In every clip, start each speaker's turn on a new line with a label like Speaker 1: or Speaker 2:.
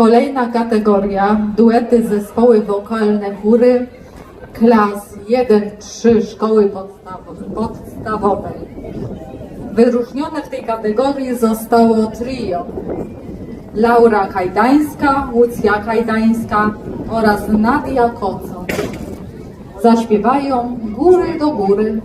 Speaker 1: Kolejna kategoria, duety zespoły wokalne chóry klas 1-3 szkoły podstawo- podstawowej. Wyróżnione w tej kategorii zostało trio Laura Kajdańska, Łucja Kajdańska oraz Nadia Koco. Zaśpiewają góry do góry.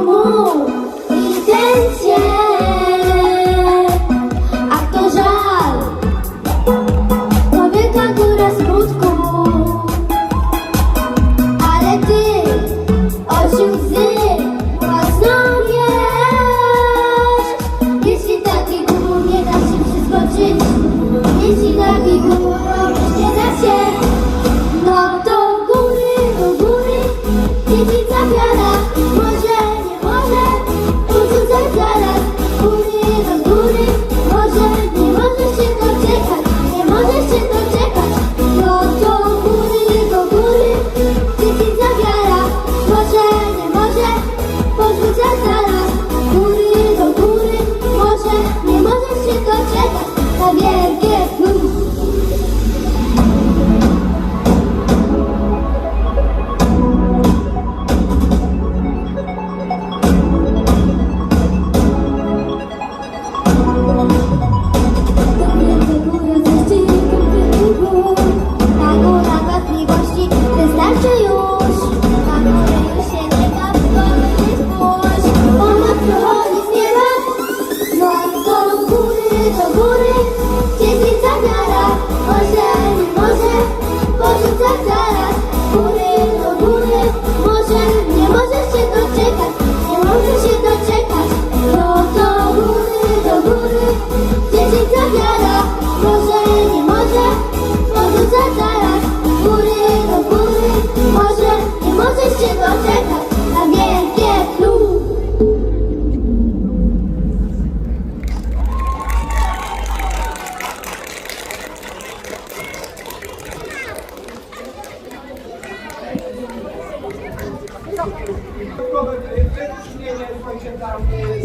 Speaker 2: Move.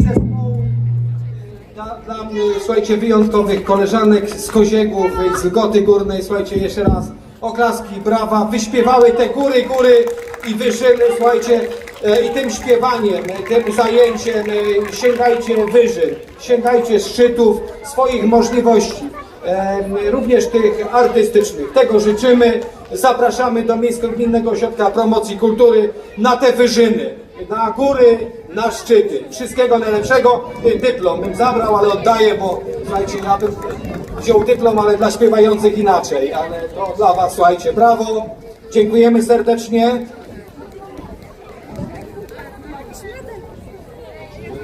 Speaker 2: Zespołu, e, dla, dla e, słuchajcie, wyjątkowych koleżanek z Koziegów, z Lgoty Górnej, słuchajcie, jeszcze raz oklaski, brawa, wyśpiewały te góry, góry i wyżyny, słuchajcie, e, i tym śpiewaniem, e, tym zajęciem sięgajcie wyżyn, sięgajcie szczytów swoich możliwości. również tych artystycznych. Tego życzymy. Zapraszamy do Miejsko-Gminnego Ośrodka Promocji Kultury na te wyżyny, na góry, na szczyty. Wszystkiego najlepszego. Y, Dyplom bym zabrał, ale oddaję, bo słuchajcie, ja bym wziął dyplom, ale dla śpiewających inaczej. Ale to dla Was, słuchajcie, brawo. Dziękujemy serdecznie.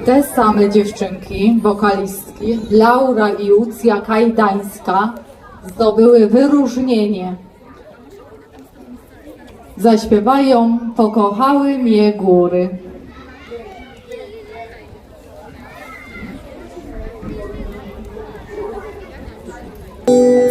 Speaker 1: Te same dziewczynki, wokalistki, Laura i Łucja Kajdańska, zdobyły wyróżnienie zaśpiewają Pokochały mnie góry.
Speaker 2: Thank you.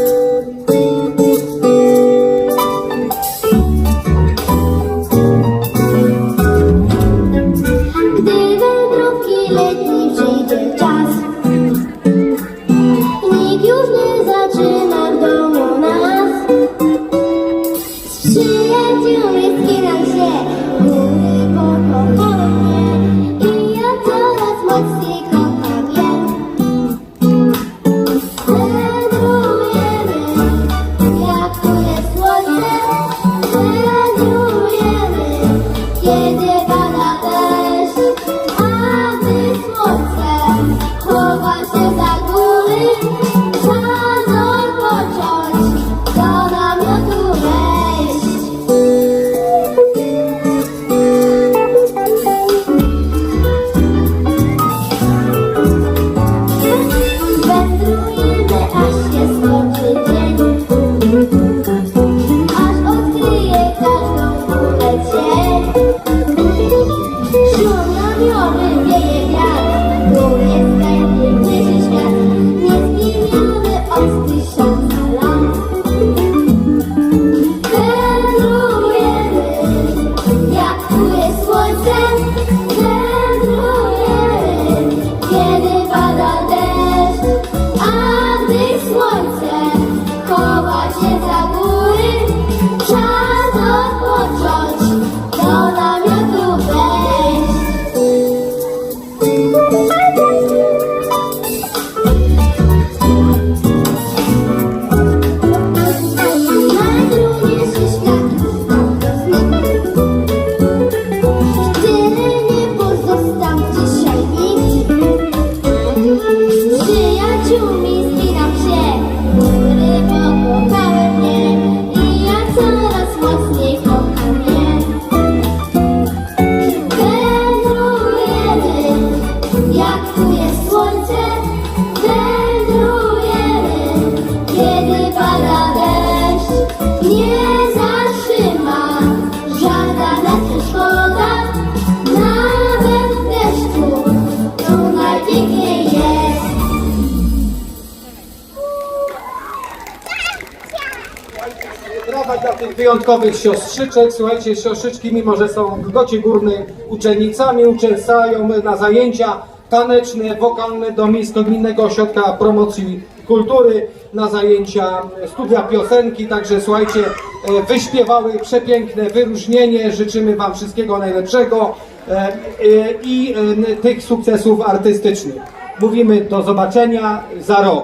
Speaker 3: podziękować dla tych wyjątkowych siostrzyczek. Słuchajcie, siostrzyczki, mimo że są w Gocie Górnej uczennicami, uczęsają na zajęcia taneczne, wokalne do Miejsko-Gminnego Ośrodka Promocji Kultury, na zajęcia studia piosenki. Także słuchajcie, e, wyśpiewały przepiękne wyróżnienie. Życzymy Wam wszystkiego najlepszego e, e, i tych sukcesów artystycznych. Mówimy do zobaczenia za rok.